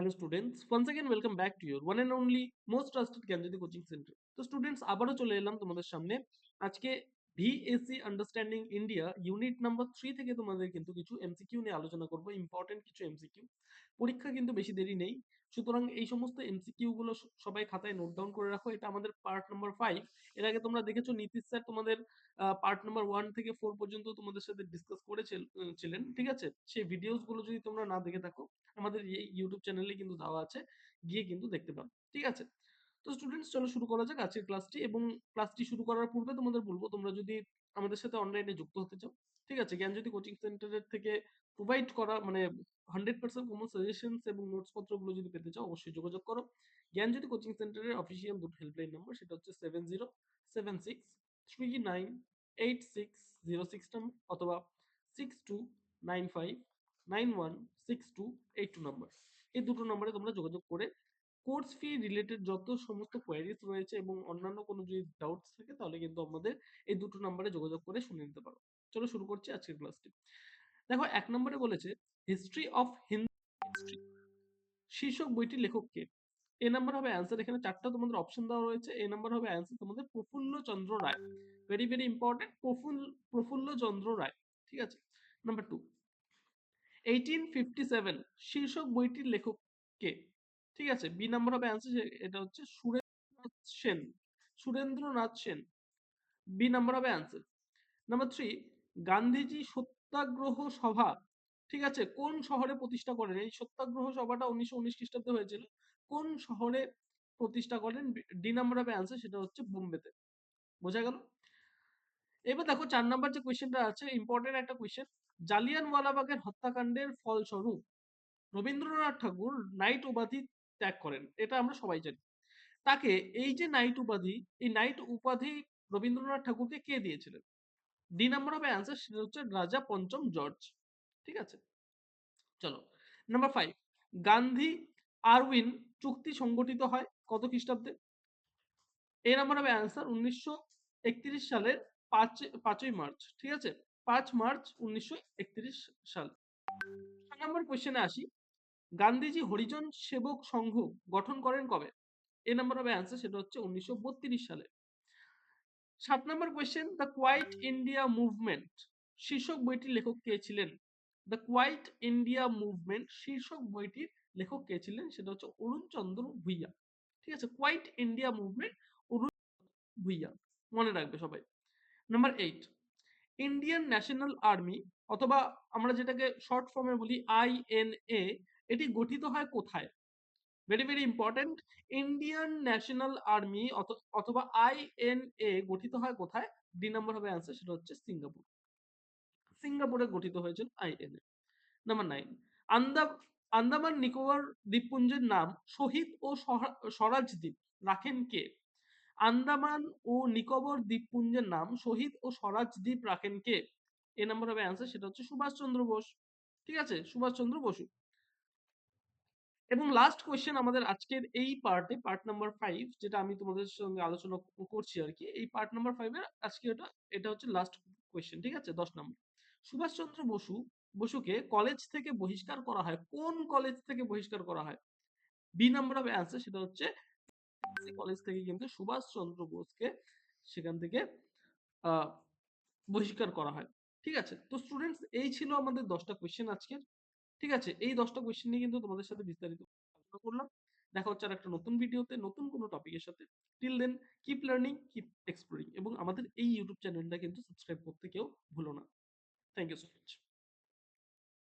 Hello students, once again welcome back to your one and only most trusted Gyanjyoti coaching centre তো students আবারও চলে এলাম তোমাদের সামনে আজকে VSC understanding India unit number three থেকে তোমাদের কিন্তু কিছু এমসিকিউ নিয়ে আলোচনা করব ইম্পর্টেন্ট কিছু এমসিকিউ পরীক্ষা কিন্তু বেশি দেরি নেই। সুতরাং এই সমস্ত এমসিকিউ গুলো সবাই খাতায় নোট ডাউন করে রাখো। এটা আমাদের পার্ট নাম্বার ফাইভ এর আগে তোমরা দেখেছ নীতিশ স্যার তোমাদের পার্ট নাম্বার ওয়ান থেকে ফোর পর্যন্ত তোমাদের সাথে ডিসকাস করেছিলেন ঠিক আছে? সেই ভিডিওসগুলো যদি তোমরা না দেখে থাকো, আমাদের এই ইউটিউব চ্যানেলে কিন্তু দেওয়া আছে, গিয়ে কিন্তু দেখতে পারো, ঠিক আছে? তো স্টুডেন্টস চলো শুরু করা যাক আজকের ক্লাসটি এবং ক্লাসটি শুরু করার পূর্বে তোমাদের বলব, তোমরা যদি আমাদের সাথে অনলাইনে যুক্ত হতে চাও, ঠিক আছে? জ্ঞানজ্যোতি কোচিং সেন্টারের থেকে প্রোভাইড করা মানে হান্ড্রেড পার্সেন্ট কমন সাজেশনস এবং নোটস পত্রগুলো যদি পেতে চাও, অবশ্যই যোগাযোগ করো। জ্ঞানজ্যোতি কোচিং সেন্টারের অফিসিয়াল দুটো হেল্পলাইন নাম্বার সেটা হচ্ছে seven zero seven six three nine eight six zero six number অথবা six two nine five nine one six two eight two number এই দুটো নম্বরে তোমরা যোগাযোগ করে কোর্স ফি রিলেটেড যত সমস্ত কোয়ারিজ রয়েছে এবং অন্যান্য কোনো যদি ডাউটস থাকে, তাহলে কিন্তু আমাদের এই দুটো নম্বরে যোগাযোগ করে শুনে নিতে পারো। চলো শুরু করছি আজকের ক্লাসটি দেখো, এক নম্বরে বলেছে হিস্ট্রি অফ হিন্দু শীর্ষক বইটির লেখক কে? এ নাম্বার হবে অ্যান্সার এখানে চারটা তোমাদের অপশন দেওয়া রয়েছে। এ নাম্বার হবে অ্যান্সার তোমাদের Prafulla Chandra Ray. Very very important Prafulla Prafulla Chandra Ray. ঠিক আছে? Number two eighteen fifty seven শীর্ষক বইটির লেখক কে? ঠিক আছে? বি নাম্বার হবে অ্যান্সার এটা হচ্ছে সুরেন্দ্রনাথ সেন। সুরেন্দ্রনাথ সেন। বি নাম্বার হবে answer number three Gandhiji Satyagraha Sabha, ঠিক আছে? কোন শহরে প্রতিষ্ঠা করেন? এই সত্যাগ্রহ সভাটা উনিশশো উনিশ খ্রিস্টাব্দে হয়েছিল। কোন শহরে প্রতিষ্ঠা করেন? ডি নাম্বার হবে অ্যান্সার সেটা হচ্ছে বোম্বেতে। বোঝা গেল? এবার দেখো, চার নাম্বার যে কোয়েশ্চেনটা আছে ইম্পর্টেন্ট একটা কোয়েশ্চেন জালিয়ানওয়ালাবাগের হত্যাকাণ্ডের ফলস্বরূপ রবীন্দ্রনাথ ঠাকুর নাইট উপাধি ত্যাগ করেন। এটা আমরা সবাই জানি। তাকে এই যে নাইট উপাধি, এই নাইট উপাধি রবীন্দ্রনাথ ঠাকুরকে কে দিয়েছিলেন? ডি নাম্বার হবে অ্যান্সার সেটা হচ্ছে রাজা পঞ্চম জর্জ। ঠিক আছে? চলো। নাম্বার ফাইভ, গান্ধী আরউইন চুক্তি সংগঠিত হয় কত খ্রিস্টাব্দে? এ নাম্বার হবে অ্যান্সার উনিশশো একত্রিশ সালের পাঁচ, পাঁচই মার্চ। ঠিক আছে? পাঁচ মার্চ উনিশশো একত্রিশ সাল। নম্বর কোয়েশ্চেনে আসি। গান্ধীজি হরিজন সেবক সংঘ গঠন করেন কবে? এ নাম্বার হবে অ্যান্সার সেটা হচ্ছে উনিশশো বত্রিশ সালে। সাত নম্বর question the quit India movement শীর্ষক বইটির লেখক কে ছিলেন? দ্য কোয়াইট ইন্ডিয়া মুভমেন্ট শীর্ষক বইটির লেখক কে ছিলেন? সেটা হচ্ছে অরুণ চন্দ্র ভুইয়া। ঠিক আছে? Quit India movement Arun Bhuyan. মনে রাখবে সবাই। Number eight Indian national army অথবা আমরা যেটাকে শর্ট ফর্মে বলি আইএনএ এটি গঠিত হয় কোথায়? Very very important Indian national army অথবা আইএনএ গঠিত হয় কোথায়? ডি নাম্বার হবে অ্যান্সার সেটা হচ্ছে সিঙ্গাপুর। সিঙ্গাপুরে গঠিত হয়েছিল আইএনএ নাম্বার নাইন আন্দা আন্দামান নিকোবর দ্বীপপুঞ্জের নাম শহীদ ও স্বরাজ দ্বীপ রাখেন কে? আন্দামান ও নিকোবর দ্বীপপুঞ্জের নাম শহীদ ও স্বরাজ দ্বীপ রাখেন কে? এ নাম্বার হবে অ্যান্সার সেটা হচ্ছে সুভাষচন্দ্র বোস। ঠিক আছে? সুভাষচন্দ্র বসু। এবং লাস্ট কোয়েশ্চেন আমাদের আজকের এই পার্টে পার্ট নাম্বার ফাইভ যেটা আমি তোমাদের সঙ্গে আলোচনা করছি আর কি এই পার্ট নাম্বার ফাইভের আজকে এটা এটা হচ্ছে লাস্ট কোয়েশ্চেন ঠিক আছে? দশ নম্বর সুভাষচন্দ্র বসু, বসুকে কলেজ থেকে বহিষ্কার করা হয়, কোন কলেজ থেকে বহিষ্কার করা হয়? বি নাম্বার হবে অ্যান্সার সেটা হচ্ছে কলেজ থেকে কিন্তু সুভাষচন্দ্র বোসকে সেখান থেকে বহিষ্কার করা হয়, ঠিক আছে? তো স্টুডেন্টস এই ছিল আমাদের দশটা কোয়েশ্চেন আজকের। ঠিক আছে? এই দশটা কোয়েশ্চেন নিয়ে কিন্তু তোমাদের সাথে বিস্তারিত আলোচনা করলাম। দেখা হচ্ছে আর একটা নতুন ভিডিওতে নতুন কোনো টপিকের সাথে। Till then keep learning keep exploring এবং আমাদের এই ইউটিউব চ্যানেলটা কিন্তু সাবস্ক্রাইব করতে কেউ ভুলো না। Thank you so much